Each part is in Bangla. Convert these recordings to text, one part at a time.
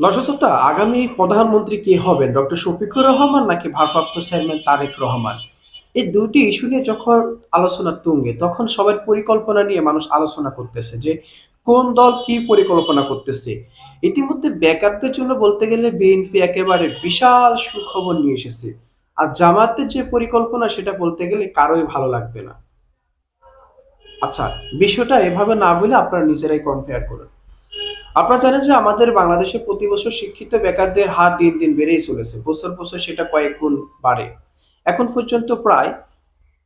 দর্শকতা আগামী প্রধানমন্ত্রী কে হবেন? ডক্টর শফিকুর রহমান নাকি ভারপ্রাপ্ত চেয়ারম্যান তারেক রহমান? এই দুইটি ইস্যু নিয়ে যখন আলোচনা তুঙ্গে, তখন সবার পরিকল্পনা নিয়ে মানুষ আলোচনা করতেছে যে কোন দল কি পরিকল্পনা করতেছে। ইতিমধ্যে বেকারদের জন্য বলতে গেলে বিএনপি একেবারে বিশাল সুখবর নিয়ে এসেছে। আর জামাতের যে পরিকল্পনা, সেটা বলতে গেলে কারোই ভালো লাগবে না। আচ্ছা বিষয়টা এভাবে না বলে আপনারা নিজেরাই কম্পেয়ার করুন। আপনারা জানেন যে আমাদের বাংলাদেশে প্রতি বছর শিক্ষিত বেকারদের হার দিন দিন বেড়েই চলেছে, বছর বছর সেটা কয়েক গুণ বাড়ে। এখন পর্যন্ত প্রায়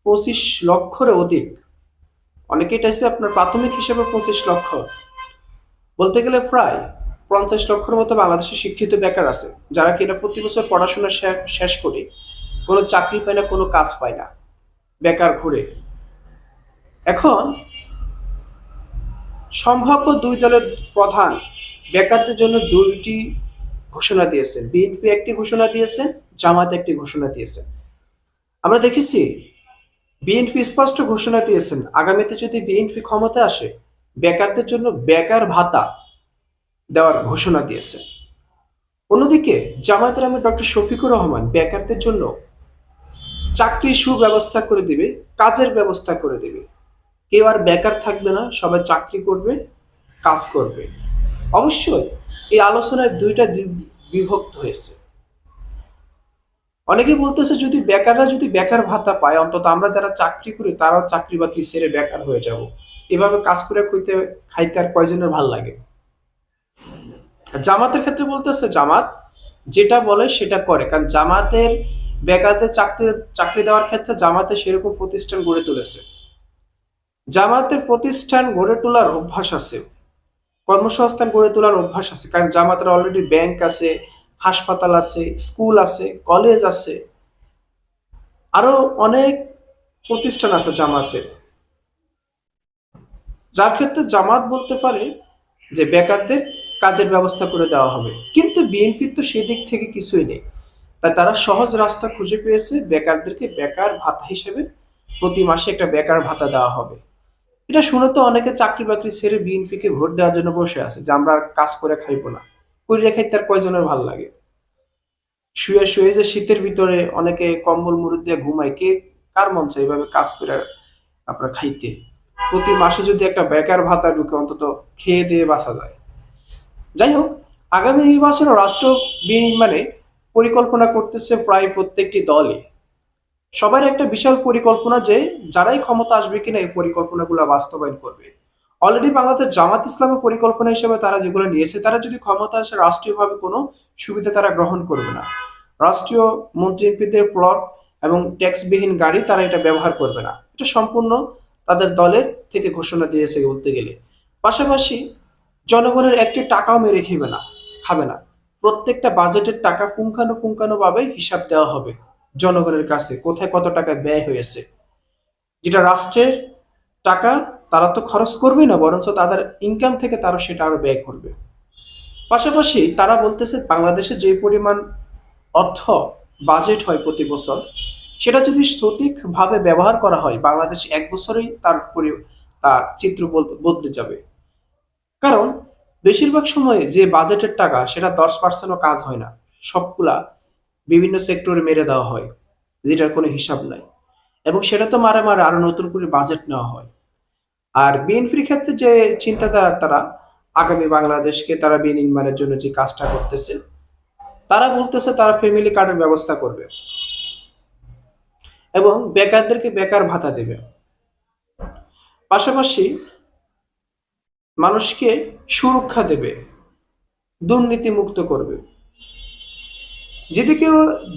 পঁচিশ লক্ষের অধিক অনেকে এটা হচ্ছে আপনার প্রাথমিক হিসেবে পঁচিশ লক্ষ, বলতে গেলে প্রায় পঞ্চাশ লক্ষের মতো বাংলাদেশে শিক্ষিত বেকার আছে, যারা কিনা প্রতি বছর পড়াশোনা শেষ করে কোনো চাকরি পায় না, কোনো কাজ পায় না, বেকার ঘুরে। এখন সম্ভাব্য দুই দলের প্রধান বেকারদের জন্য দুইটি ঘোষণা দিয়েছেন। বিএনপি একটি ঘোষণা দিয়েছেন জামাত একটি ঘোষণা দিয়েছেন আমরা দেখেছি, বিএনপি স্পষ্ট ঘোষণা দিয়েছেন, আগামীতে যদি বিএনপি ক্ষমতায় আসে, বেকারদের জন্য বেকার ভাতা দেওয়ার ঘোষণা দিয়েছেন অন্যদিকে জামায়াতের আমি ডক্টর শফিকুর রহমান বেকারদের জন্য চাকরির সুব্যবস্থা করে দিবে, কাজের ব্যবস্থা করে দেবে। কেউ আর বেকার থাকবে না, সবাই চাকরি করবে, কাজ করবে। অবশ্যই এই আলোচনায় দুইটা বিভক্ত হয়েছে। অনেকে বলতেছে যদি বেকাররা যদি বেকার ভাতা পায়, অন্তত আমরা যারা চাকরি করি, তারাও চাকরি বাকরি ছেড়ে বেকার হয়ে যাব। এভাবে কাজ করে খুঁজতে খাইতে আর কয়জনের ভালো লাগে? জামাতের ক্ষেত্রে বলতেছে জামাত যেটা বলে সেটা করে, কারণ জামাতের বেকারদের চাকরি চাকরি দেওয়ার ক্ষেত্রে জামাতে সেরকম প্রতিষ্ঠান গড়ে তুলেছে। জামাতের প্রতিষ্ঠান গড়ে তোলার অভ্যাস আছে। কর্মসংস্থান গড়ে তোলার অভ্যাস আছে। কারণ জামাতের অলরেডি ব্যাংক আছে, হাসপাতাল আছে স্কুল আছে কলেজ আছে। আরও অনেক প্রতিষ্ঠান আছে জামাতের যার ক্ষেত্রে জামাত বলতে পারে যে বেকারদের কাজের ব্যবস্থা করে দেওয়া হবে। কিন্তু বিএনপির তো সেদিক থেকে কিছুই নেই। তাই তারা সহজ রাস্তা খুঁজে পেয়েছে বেকারদেরকে বেকার ভাতা হিসেবে প্রতি মাসে একটা বেকার ভাতা দেওয়া হবে। এটা শুনে তো অনেকে চাকরি বাকরি ছেড়ে বিএনপিকে ভোট দেওয়ার জন্য বসে আছে, যে আমরা আর কাজ করে খাইবো না। করে খাই তার কয়জনের ভালো লাগে? শুয়ে শুয়ে যে শীতের ভিতরে অনেকে কম্বল মুড়ি দিয়ে ঘুমায়, কে কার মন চায় এইভাবে কাজ করে আপনার খাইতে? প্রতি মাসে যদি একটা বেকার ভাতা ঢুকে, অন্তত খেয়ে দিয়ে বাঁচা যায়। যাই হোক, আগামী নির্বাচনে রাষ্ট্র বিনির্মাণে পরিকল্পনা করতেছে প্রায় প্রত্যেকটি দলই। সবার একটা বিশাল পরিকল্পনা যে যারাই ক্ষমতা আসবে কিনা এই পরিকল্পনাগুলো বাস্তবায়ন করবে। অলরেডি বাংলাদেশ জামাত ইসলামের পরিকল্পনা হিসেবে তারা যেগুলো নিয়েছে, তারা যদি ক্ষমতা আসে রাষ্ট্রীয়ভাবে কোনো সুবিধা তারা গ্রহণ করবে না। রাষ্ট্রীয় মন্ত্রী প্লট এবং ট্যাক্সবিহীন গাড়ি তারা এটা ব্যবহার করবে না। এটা সম্পূর্ণ তাদের দলের থেকে ঘোষণা দিয়েছে বলতে গেলে। পাশাপাশি জনগণের একটি টাকাও মেরে খেবে না, খাবে না। প্রত্যেকটা বাজেটের টাকা পুঙ্খানুপুঙ্খানুভাবে হিসাব দেওয়া হবে। জনগণের কাছে কোথায় কত টাকা ব্যয় হয়েছে? যেটা রাষ্ট্রের টাকা, তারা তো খরচ করবে না, বরঞ্চ তাদের ইনকাম থেকে তারা সেটা আরও ব্যয় করবে। পাশাপাশি তারা বলতেছে, বাংলাদেশে যে পরিমাণ অর্থ বাজেট হয় প্রতি বছর, সেটা যদি সঠিকভাবে ব্যবহার করা হয়, বাংলাদেশ এক বছরেই তার তার চিত্র বদ- বদলে যাবে। কারণ, বেশিরভাগ সময়ে যে বাজেটের টাকা, সেটা দশ পার্সেন্টও কাজ হয় না। সবগুলা বিভিন্ন সেক্টরে মেরে দেওয়া হয়, যেটার কোনো হিসাব নাই। এবং সেটা তো মারে মারা আরও নতুন করে বাজেট নেওয়া হয়। আর বিএনপির ক্ষেত্রে যে চিন্তাধারা তারা, আগামী বাংলাদেশকে তারা বিনির্মাণের জন্য যে কাজটা করতেছে, তারা বলতেছে তারা ফ্যামিলি কার্ডের ব্যবস্থা করবে। এবং বেকারদেরকে বেকার ভাতা দেবে। পাশাপাশি মানুষকে সুরক্ষা দেবে দুর্নীতি মুক্ত করবে। যেদিকে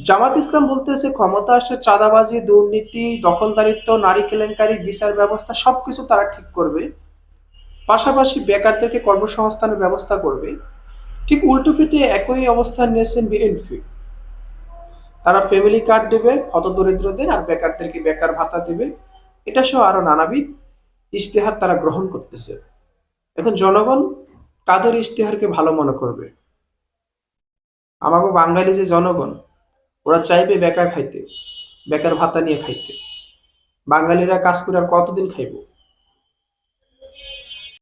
জামাত ইসলাম বলতেছে, ক্ষমতা আসে চাঁদাবাজি, দুর্নীতি, দখলদারিত্ব, নারী কেলেঙ্কারি, বিচার ব্যবস্থা, সবকিছু তারা ঠিক করবে। পাশাপাশি বেকারদেরকে কর্মসংস্থানের ব্যবস্থা করবে। ঠিক উল্টো পিঠে একই অবস্থান নিয়েছেন বিএনপি। তারা ফ্যামিলি কার্ড দেবে, হতদরিদ্রদের, আর বেকারদেরকে বেকার ভাতা দেবে। এটা সহ আরও নানাবিধ ইশতেহার তারা গ্রহণ করতেছে। এখন জনগণ কাদের ইশতেহারকে ভালো মনে করবে? আমাকে বাঙালি যে জনগণ, ওরা চাইবে বেকার খাইতে, বেকার ভাতা নিয়ে খাইতে। বাঙালিরা কাজ করে আর কতদিন খাইবো?